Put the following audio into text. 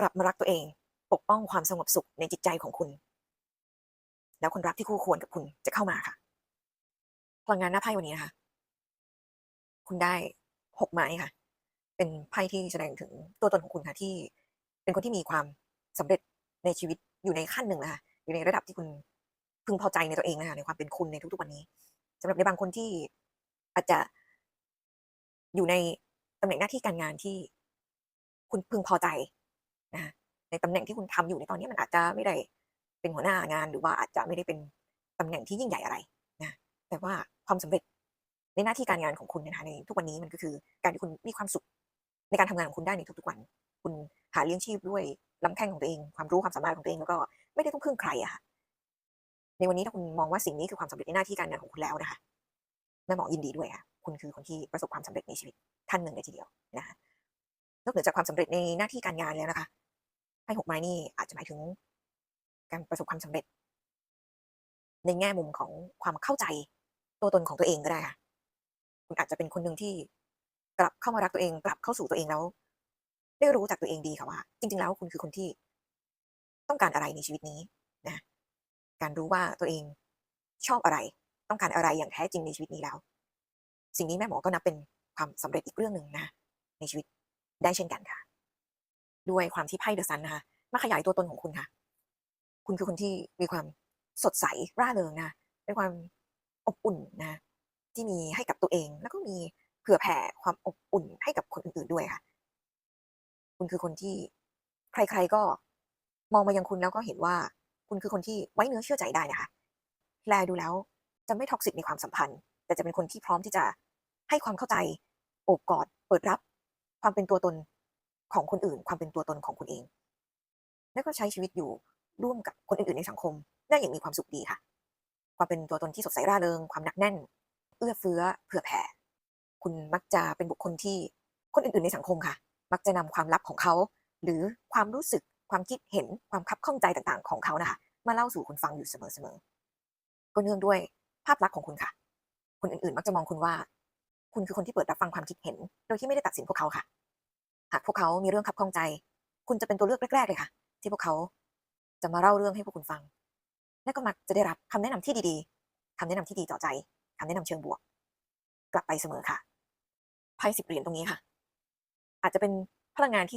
กลับมารักตัวเอง ปกป้องความสงบสุขในจิตใจของคุณ แล้วคนรักที่คู่ควรกับคุณจะเข้ามาค่ะ พลังงานหน้าไพ่วันนี้นะคะ คุณได้หกไม้ค่ะ เป็นไพ่ที่แสดงถึงตัวตนของคุณค่ะ ที่เป็นคนที่มีความสำเร็จในชีวิตอยู่ในขั้นหนึ่งนะคะอยู่ในระดับที่คุณพึงพอใจในตัวเองนะคะในความเป็นคุณในทุกๆวันนี้สำหรับในบางคนที่อาจจะอยู่ในตำแหน่งหน้าที่การงานที่คุณพึงพอใจ นะในตำแหน่งที่คุณทำอยู่ในตอนนี้มันอาจจะไม่ได้เป็นหัวหน้างานหรือว่าอาจจะไม่ได้เป็นตำแหน่งที่ยิ่งใหญ่อะไรนะแต่ว่าความสำเร็จในหน้าที่การงานของคุณนะคะในทุกวันนี้มันก็คือการที่คุณมีความสุข ในการทำงานของคุณได้ในทุกๆวัน คุณหาเลี้ยงชีพด้วยลำแข้งของตัวเอง ความรู้ความสามารถของตัวเองแล้วก็ไม่ได้ต้องพึ่งใครอะค่ะในวันนี้ถ้าคุณมองว่าสิ่งนี้คือความสำเร็จในหน้าที่การงานของคุณแล้วนะคะแม่หมอยินดีด้วยค่ะคุณคือคนที่ประสบความสำเร็จในชีวิตท่านหนึ่งเลยทีเดียวนะคะนอกเหนือจากความสำเร็จในหน้าที่การงานแล้วนะคะ หกไม้นี่อาจจะหมายถึงการประสบความสำเร็จ ในแง่มุมของความเข้าใจตัวตนของตัวเองก็ได้ค่ะคุณอาจจะเป็นคนหนึ่งที่กลับเข้ามารักตัวเอง กลับเข้าสู่ตัวเองแล้ว ได้รู้จักตัวเองดีค่ะว่า จริง ๆ แล้วคุณคือคนที่ต้องการอะไรในชีวิตนี้นะการรู้ว่าตัวเองชอบอะไร ต้องการอะไรอย่างแท้จริงในชีวิตนี้แล้ว สิ่งนี้แม่หมอก็นับเป็นความสำเร็จอีกเรื่องหนึ่งนะ ในชีวิตได้เช่นกันค่ะ ด้วยความที่ไพ่เดอะซันนะคะมาขยายตัวตนของคุณค่ะ คุณคือคนที่มีความสดใสร่าเริงนะเป็นความอบอุ่นนะ ที่มีให้กับตัวเอง แล้วก็มีเผื่อแผ่ความอบอุ่นให้กับคนอื่นๆด้วยค่ะ คุณคือคนที่ใครๆก็มองมายังคุณแล้วก็เห็นว่า คุณคือคนที่ไว้เนื้อเชื่อใจได้นะคะแลดูแล้วจะไม่ท็อกซิกในความสัมพันธ์ แต่จะเป็นคนที่พร้อมที่จะให้ความเข้าใจโอบกอด เปิดรับ ความเป็นตัวตน ของคนอื่น ความเป็นตัวตนของคุณเอง แล้วก็ใช้ชีวิตอยู่ร่วมกับคนอื่นๆในสังคมได้อย่างมีความสุขดีค่ะ ความเป็นตัวตนที่สดใสร่าเริง ความหนักแน่น เอื้อเฟื้อเผื่อแผ่ คุณมักจะเป็นบุคคลที่คนอื่นๆในสังคมค่ะ มักจะนำความลับของเขา หรือความรู้สึกความคิดเห็นความคับข้องใจต่างๆ ของเขานะคะมาเล่าสู่คุณฟังอยู่เสมอๆก็เนื่องด้วยภาพลักษณ์ของคุณค่ะ คนอื่นๆ มักจะมองคุณว่า คุณคือคนที่เปิดรับฟังความคิดเห็น โดยที่ไม่ได้ตัดสินพวกเขาค่ะ หากพวกเขามีเรื่องขับข้องใจ คุณจะเป็นตัวเลือกแรกๆเลยค่ะ ที่พวกเขาจะมาเล่าเรื่องให้พวกคุณฟัง และก็มักจะได้รับคำแนะนำที่ดีๆคำแนะนำที่ดีต่อใจคำแนะนำเชิงบวก กลับไปเสมอค่ะไพ่สิบเหรียญตรงนี้ค่ะ อาจจะเป็นพลังงานที่